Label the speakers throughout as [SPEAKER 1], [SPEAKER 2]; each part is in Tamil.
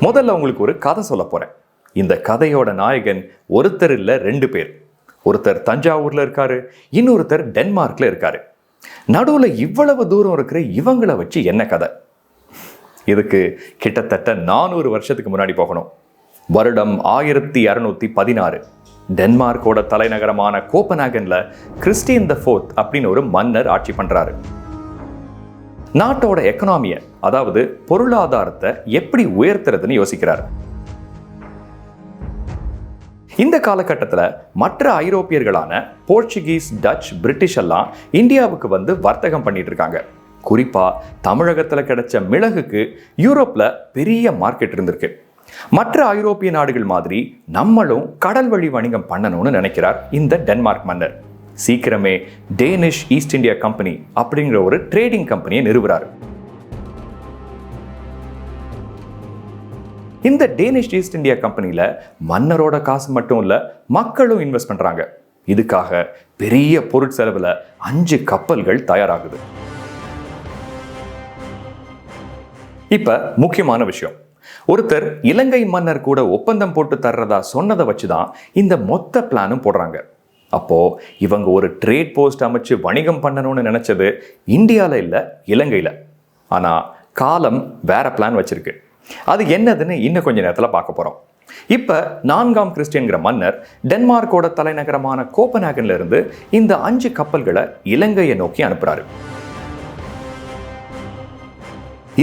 [SPEAKER 1] முதல்ல உங்களுக்கு ஒரு கதை சொல்ல போகிறேன் இந்த கதையோட நாயகன் ஒருத்தர் இல்லை ரெண்டு பேர். ஒருத்தர் தஞ்சாவூர்ல இருக்காரு இன்னொருத்தர் டென்மார்க்கில் இருக்காரு. நடுவில் இவ்வளவு தூரம் இருக்கிற இவங்கள வச்சு என்ன கதை? இதுக்கு கிட்டத்தட்ட நானூறு வருஷத்துக்கு முன்னாடி போகணும். வருடம் ஆயிரத்தி இரநூத்தி பதினாறு. டென்மார்க்கோட தலைநகரமான கோப்பனாகன்ல கிறிஸ்டியன் த ஃபோர்த் அப்படின்னு ஒரு மன்னர் ஆட்சி பண்ணுறாரு நாட்டோட எக்கனாமியை அதாவது பொருளாதாரத்தை எப்படி உயர்த்துறதுன்னு யோசிக்கிறார். இந்த காலகட்டத்தில் மற்ற ஐரோப்பியர்களான போர்ச்சுகீஸ் டச் பிரிட்டிஷ் எல்லாம் இந்தியாவுக்கு வந்து வர்த்தகம் பண்ணிட்டு இருக்காங்க. குறிப்பாக தமிழகத்தில் கிடைச்ச மிளகுக்கு யூரோப்பில் பெரிய மார்க்கெட் இருந்திருக்கு. மற்ற ஐரோப்பிய நாடுகள் மாதிரி நம்மளும் கடல் வழி வணிகம் பண்ணணும்னு நினைக்கிறார் இந்த டென்மார்க் மன்னர். சீக்கிரமே டேனிஷ் ஈஸ்ட் இந்தியா கம்பெனி அப்படிங்கிற ஒரு ட்ரேடிங் கம்பெனியை நிறுவுறாரு. இந்த டேனிஷ் ஈஸ்ட் இந்தியா கம்பெனியில் மன்னரோட காசு மட்டும் இல்லை மக்களும் இன்வெஸ்ட் பண்ணுறாங்க இதுக்காக பெரிய பொருட்செலவில் அஞ்சு கப்பல்கள் தயாராகுது. இப்போ முக்கியமான விஷயம். ஒருத்தர் இலங்கை மன்னர் கூட ஒப்பந்தம் போட்டு தர்றதா சொன்னதை வச்சு தான் இந்த மொத்த பிளானும் போடுறாங்க. அப்போது இவங்க ஒரு ட்ரேட் போஸ்ட் அமைச்சு வணிகம் பண்ணணும்னு நினச்சது இந்தியாவில் இல்லை இலங்கையில். ஆனால் காலம் வேற பிளான் வச்சுருக்கு. அது என்னதுன்னு இன்னும் கொஞ்ச நேரத்தில் பார்க்க போகிறோம் இப்போ நான்காம் கிறிஸ்டியன்கிற மன்னர் டென்மார்க்கோட தலைநகரமான கோப்பநாகன்லேருந்து இந்த அஞ்சு கப்பல்களை இலங்கையை நோக்கி அனுப்புகிறாரு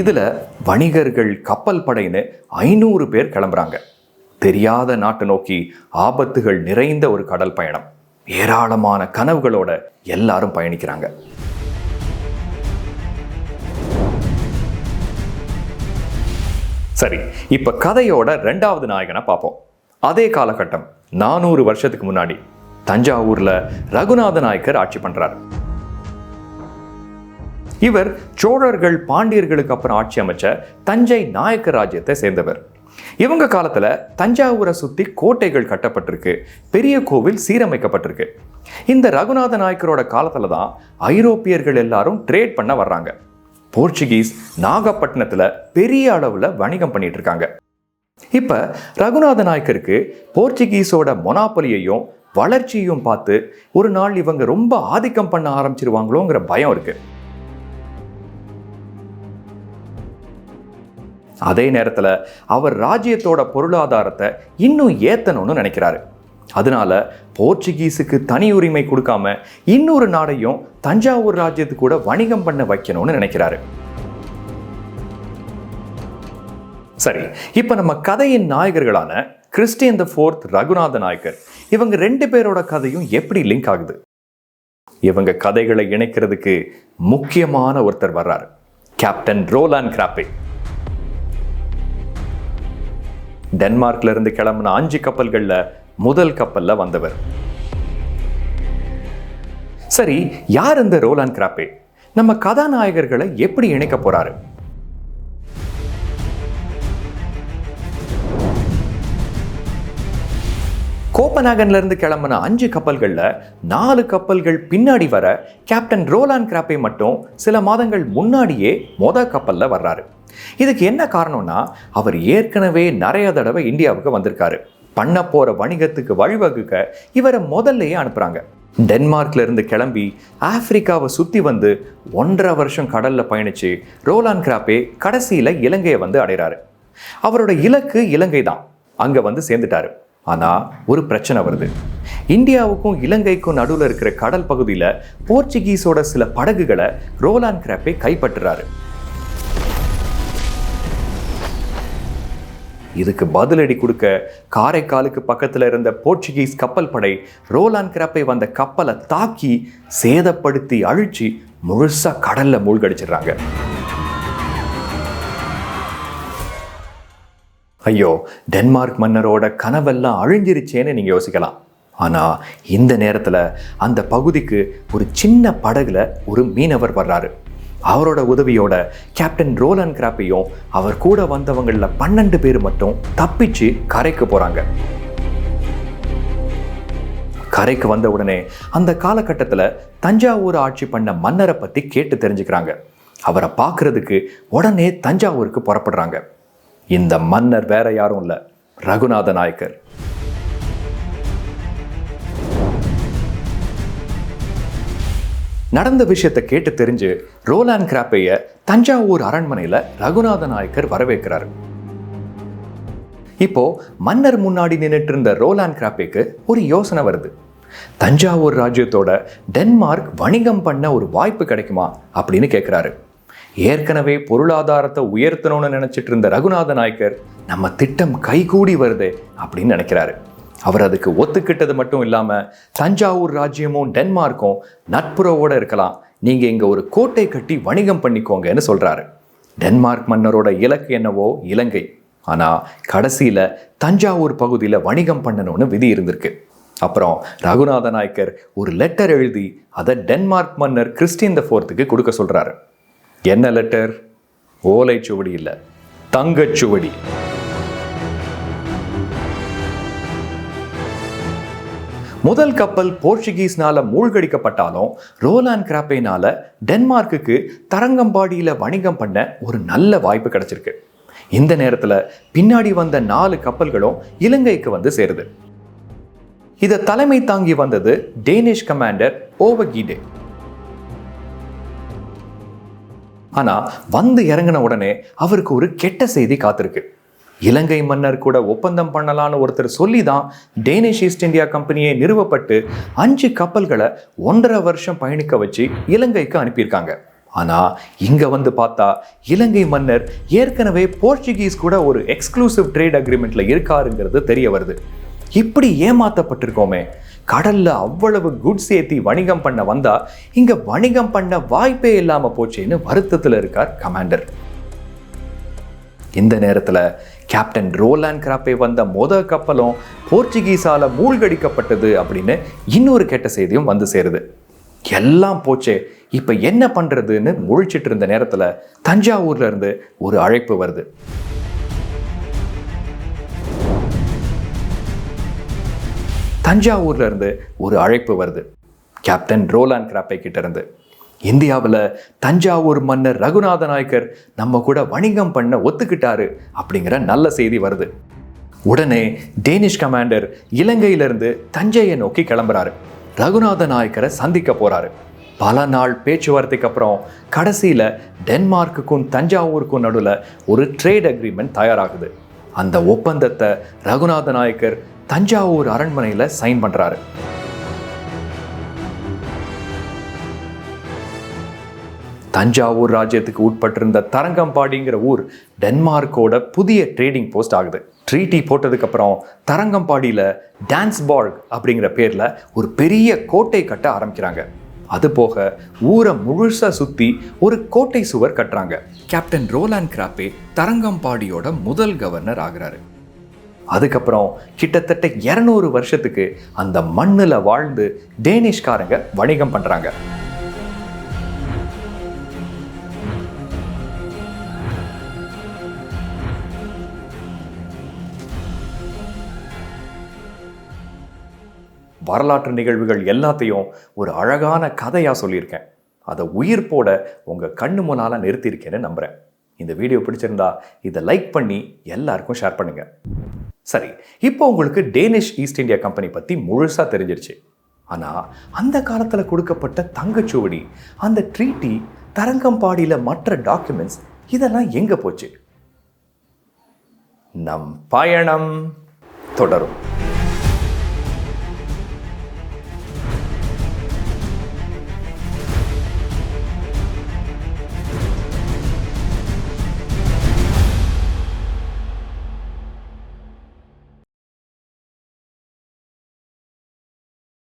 [SPEAKER 1] இதில் வணிகர்கள் கப்பல் படைன்னு ஐநூறு பேர் கிளம்புறாங்க. தெரியாத நாட்டு நோக்கி ஆபத்துகள் நிறைந்த ஒரு கடல் பயணம். ஏராளமான கனவுகளோட எல்லாரும் பயணிக்கிறாங்க. சரி இப்ப கதையோட ரெண்டாவது நாயகனை பார்ப்போம். அதே காலகட்டம் நானூறு வருஷத்துக்கு முன்னாடி தஞ்சாவூர்ல ரகுநாத நாயக்கர் ஆட்சி பண்ணுறாரு இவர் சோழர்கள் பாண்டியர்களுக்கு அப்புறம் ஆட்சி அமைச்ச தஞ்சை நாயக்க ராஜ்யத்தை சேர்ந்தவர். இவங்க காலத்தில் தஞ்சாவூரை சுற்றி கோட்டைகள் கட்டப்பட்டிருக்கு. பெரிய கோவில் சீரமைக்கப்பட்டிருக்கு. இந்த ரகுநாத நாயக்கரோட காலத்தில் தான் ஐரோப்பியர்கள் எல்லாரும் ட்ரேட் பண்ண வர்றாங்க. போர்ச்சுகீஸ் நாகப்பட்டினத்தில் பெரிய அளவில் வணிகம் பண்ணிட்டு இருக்காங்க. இப்போ ரகுநாத நாயக்கருக்கு போர்ச்சுகீஸோட மொனாப்பலியையும் வளர்ச்சியையும் பார்த்து ஒரு நாள் இவங்க ரொம்ப ஆதிக்கம் பண்ண ஆரம்பிச்சிருவாங்களோங்கிற பயம் இருக்குது அதே நேரத்தில் அவர் ராஜ்யத்தோட பொருளாதாரத்தை இன்னும் ஏற்றணும்னு நினைக்கிறாரு. அதனால போர்ச்சுகீஸுக்கு தனி உரிமை கொடுக்காம இன்னொரு நாடையும் தஞ்சாவூர் ராஜ்யத்து கூட வணிகம் பண்ண வைக்கணும்னு நினைக்கிறாரு. சரி இப்போ நம்ம கதையின் நாயகர்களான Christian the fourth Raghunatha Nayakkar இவங்க ரெண்டு பேரோட கதையும் எப்படி லிங்க் ஆகுது? இவங்க கதைகளை இணைக்கிறதுக்கு முக்கியமான ஒருத்தர் வர்றாரு கேப்டன் ரோலான் கிராப்பே. டென்மார்க்ல இருந்து கிளம்புன அஞ்சு கப்பல்களில் முதல் கப்பலில் வந்தவர். சரி யார் இந்த ரோலான் கிராப்பே? நம்ம கதாநாயகர்களை எப்படி இணைக்க போறாரு? கோப்பநாகன்ல இருந்து கிளம்பின அஞ்சு கப்பல்களில் நாலு கப்பல்கள் பின்னாடி வர கேப்டன் ரோலான் கிராப்பே மட்டும் சில மாதங்கள் முன்னாடியே மொத கப்பலில் வர்றாரு. இதுக்கு என்ன காரணம்னா அவர் ஏற்கனவே நிறைய தடவை இந்தியாவுக்கு வந்திருக்காரு. பண்ண போற வணிகத்துக்கு வழிவகுக்க இவரை முதல்லயே அனுப்புறாங்க. டென்மார்க்ல இருந்து கிளம்பி ஆப்பிரிக்காவை சுத்தி வந்து ஒன்றரை வருஷம் கடல்ல பயணிச்சு ரோலான் கிராப்பே கடைசியில இலங்கையை வந்து அடைகிறாரு அவரோட இலக்கு இலங்கை தான். அங்க வந்து சேர்ந்துட்டாரு. ஆனா ஒரு பிரச்சனை வருது. இந்தியாவுக்கும் இலங்கைக்கும் நடுவில் இருக்கிற கடல் பகுதியில் போர்ச்சுகீஸோட சில படகுகளை ரோலான் கிராப்பே கைப்பற்றுறாரு. இதுக்கு பதிலடி கொடுக்க காரைக்காலுக்கு பக்கத்தில் இருந்த போர்ச்சுகீஸ் கப்பல் படை ரோலான் கிராப்பை வந்த கப்பலை தாக்கி சேதப்படுத்தி அழிச்சு முழுசாக கடலில் மூழ்கடிச்சிடுறாங்க. ஐயோ டென்மார்க் மன்னரோட கனவெல்லாம் அழிஞ்சிருச்சேன்னு நீங்கள் யோசிக்கலாம். ஆனால் இந்த நேரத்தில் அந்த பகுதிக்கு ஒரு சின்ன படகுல ஒரு மீனவர் வர்றாரு. அவரோட உதவியோட கேப்டன் ரோலன் கிராப்பையும் அவர் கூட வந்தவங்களில் பன்னெண்டு பேர் மட்டும் தப்பிச்சு கரைக்கு போகிறாங்க கரைக்கு வந்த உடனே அந்த காலகட்டத்தில் தஞ்சாவூர் ஆட்சி பண்ண மன்னரை பற்றி கேட்டு தெரிஞ்சுக்கிறாங்க. அவரை பார்க்கறதுக்கு உடனே தஞ்சாவூருக்கு புறப்படுறாங்க. இந்த மன்னர் வேற யாரும் இல்லை. ரகுநாத நாயக்கர். நடந்த விஷயத்தை கேட்டு தெரிஞ்சு ரோலான் கிராப்பைய தஞ்சாவூர் அரண்மனையில் ரகுநாத நாயக்கர் வரவேற்கிறாரு. இப்போ மன்னர் முன்னாடி நின்றுட்டு இருந்த ரோலான் கிராப்பேக்கு ஒரு யோசனை வருது. தஞ்சாவூர் ராஜ்யத்தோட டென்மார்க் வணிகம் பண்ண ஒரு வாய்ப்பு கிடைக்குமா அப்படின்னு கேட்குறாரு ஏற்கனவே பொருளாதாரத்தை உயர்த்தணும்னு நினச்சிட்டு இருந்த ரகுநாத நாயக்கர் நம்ம திட்டம் கைகூடி வருதே அப்படின்னு நினைக்கிறாரு. அவர் அதுக்கு ஒத்துக்கிட்டது மட்டும் இல்லாமல் தஞ்சாவூர் ராஜ்யமும் டென்மார்க்கும் நட்புறவோடு இருக்கலாம். நீங்கள் இங்கே ஒரு கோட்டை கட்டி வணிகம் பண்ணிக்கோங்கன்னு சொல்கிறாரு டென்மார்க் மன்னரோட இலக்கு என்னவோ இலங்கை. ஆனால் கடைசியில் தஞ்சாவூர் பகுதியில் வணிகம் பண்ணணும்னு விதி இருந்திருக்கு. அப்புறம் ரகுநாத நாயக்கர் ஒரு லெட்டர் எழுதி அதை டென்மார்க் மன்னர் கிறிஸ்டின் த ஃபோர்த்துக்கு கொடுக்க சொல்கிறாரு என்ன லெட்டர் ஓலைச்சுவடி இல்லை தங்கச்சுவடி. முதல் கப்பல் போர்ச்சுகீஸ்னால மூழ்கடிக்கப்பட்டாலும் ரோலான் கிராப்பேனால டென்மார்க்குக்கு தரங்கம்பாடியில் வணிகம் பண்ண ஒரு நல்ல வாய்ப்பு கிடைச்சிருக்கு. இந்த நேரத்தில் பின்னாடி வந்த நாலு கப்பல்களும் இலங்கைக்கு வந்து சேருது. இதை தலைமை தாங்கி வந்தது டேனிஷ் கமாண்டர் ஓவகீடே. ஆனால் வந்து இறங்கின உடனே அவருக்கு ஒரு கெட்ட செய்தி காத்திருக்கு. இலங்கை மன்னர் கூட ஒப்பந்தம் பண்ணலான்னு ஒருத்தர் சொல்லி தான் டேனிஷ் ஈஸ்ட் இந்தியா கம்பெனியை நிறுவப்பட்டு அஞ்சு கப்பல்களை ஒன்றரை வருஷம் பயணிக்க வச்சு இலங்கைக்கு அனுப்பியிருக்காங்க. ஆனால் இங்கே வந்து பார்த்தா இலங்கை மன்னர் ஏற்கனவே போர்ச்சுகீஸ் கூட ஒரு எக்ஸ்க்ளூசிவ் ட்ரேட் அக்ரிமெண்ட்டில் இருக்காருங்கிறது தெரிய வருது. இப்படி ஏமாத்தப்பட்டிருக்கோமே. கடல்ல அவ்வளவு குட்ஸ் ஏற்றி வணிகம் பண்ண வந்தா இங்க வணிகம் பண்ண வாய்ப்பே இல்லாம போச்சேன்னு வருத்தத்தில் இருக்கார் கமாண்டர் இந்த நேரத்தில் கேப்டன் ரோலான் கிராப்பே வந்த மொத கப்பலும் போர்ச்சுகீஸால் மூழ்கடிக்கப்பட்டது அப்படின்னு இன்னொரு கெட்ட செய்தியும் வந்து சேருது. எல்லாம் போச்சே இப்போ என்ன பண்ணுறதுன்னு முழிச்சிட்டு இருந்த நேரத்தில் தஞ்சாவூர்ல இருந்து ஒரு அழைப்பு வருது. தஞ்சாவூர்ல இருந்து ஒரு அழைப்பு வருது. கேப்டன் ரோலான் கிராப்பே கிட்ட இருந்து. இந்தியாவில் தஞ்சாவூர் மன்னர் ரகுநாத நாயக்கர் நம்ம கூட வணிகம் பண்ண ஒத்துக்கிட்டாரு அப்படிங்கிற நல்ல செய்தி வருது. உடனே டேனிஷ் கமாண்டர் இலங்கையிலிருந்து தஞ்சையை நோக்கி கிளம்புறாரு. ரகுநாத நாயக்கரை சந்திக்க போறாரு. பல நாள் பேச்சுவார்த்தைக்கு அப்புறம் கடைசியில் டென்மார்க்குக்கும் தஞ்சாவூருக்கும் நடுவில் ஒரு ட்ரேட் அக்ரிமெண்ட் தயாராகுது. அந்த ஒப்பந்தத்தை ரகுநாத நாயக்கர் தஞ்சாவூர் அரண்மனையில் சைன் பண்ணுறாரு தஞ்சாவூர் ராஜ்யத்துக்கு உட்பட்டிருந்த தரங்கம்பாடிங்கிற ஊர் டென்மார்க்கோட புதிய ட்ரேடிங் போஸ்ட் ஆகுது. ட்ரீட்டி போட்டதுக்கப்புறம் தரங்கம்பாடியில் டான்ஸ்பார்க் அப்படிங்கிற பேரில் ஒரு பெரிய கோட்டை கட்ட ஆரம்பிக்கிறாங்க. அது போக ஊரை முழுசாக சுற்றி ஒரு கோட்டை சுவர் கட்டுறாங்க. கேப்டன் ரோலான் கிராப்பே தரங்கம்பாடியோட முதல் கவர்னர் ஆகுறாரு. அதுக்கப்புறம் கிட்டத்தட்ட இரநூறு வருஷத்துக்கு அந்த மண்ணில் வாழ்ந்து டேனிஷ்காரங்க வணிகம் பண்ணுறாங்க வரலாற்று நிகழ்வுகள் எல்லாத்தையும் ஒரு அழகான கதையாக சொல்லியிருக்கேன். அதை உயிர் போட உங்கள் கண்ணு முன்னால் நிறுத்தியிருக்கேன்னு நம்புகிறேன் இந்த வீடியோ பிடிச்சிருந்தா இதை லைக் பண்ணி எல்லாருக்கும் ஷேர் பண்ணுங்கள் சரி இப்போ உங்களுக்கு டேனிஷ் ஈஸ்ட் இந்தியா கம்பெனி பற்றி முழுசாக தெரிஞ்சிருச்சு. ஆனால் அந்த காலத்தில் கொடுக்கப்பட்ட தங்கச்சுவடி அந்த ட்ரீட்டி தரங்கம்பாடியில் மற்ற டாக்குமெண்ட்ஸ் இதெல்லாம் எங்கே போச்சு? நம் பயணம் தொடரும்.